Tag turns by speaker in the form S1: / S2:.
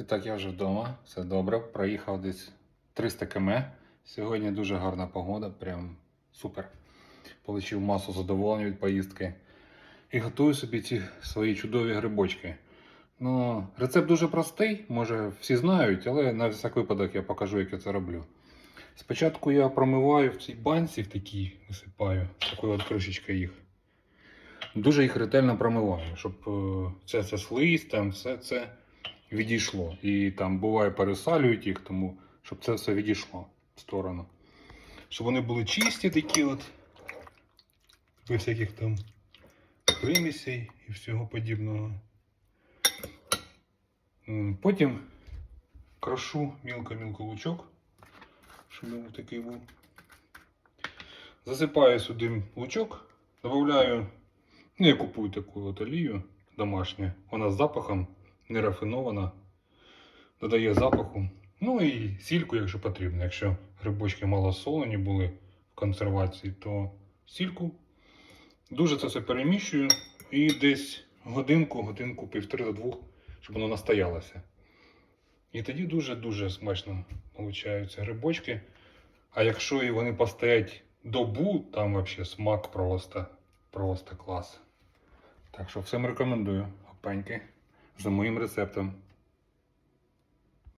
S1: І так, я вже вдома, все добре. Проїхав десь 300 км. Сьогодні дуже гарна погода, прям супер. Получив масу задоволення від поїздки. І готую собі ці свої чудові грибочки. Ну, рецепт дуже простий, може всі знають, але на всяк випадок я покажу, як я це роблю. Спочатку я промиваю в цій банці, в такій висипаю, такою от кришечкою їх. Дуже їх ретельно промиваю, щоб е, це, це слизь, там все це відійшло. І там буває пересалюють їх, тому щоб це все відійшло в сторону. Щоб вони були чисті такі от, без всяких там примісей і всього подібного. Потім крошу мілко-мілко лучок, щоб він такий був. Засипаю сюди лучок, додаю, ну я купую таку от олію домашню, вона з запахом, не рафінована, додає запаху. Ну і сільку, якщо потрібно. Якщо грибочки мало солені були в консервації, то сільку. Дуже це все переміщую і десь годинку, годинку, півтори до двох, щоб воно настоялося. І тоді дуже-дуже смачно получаються грибочки. А якщо і вони постоять добу, там взагалі смак просто, просто клас. Так що всім рекомендую опеньки за моїм рецептом.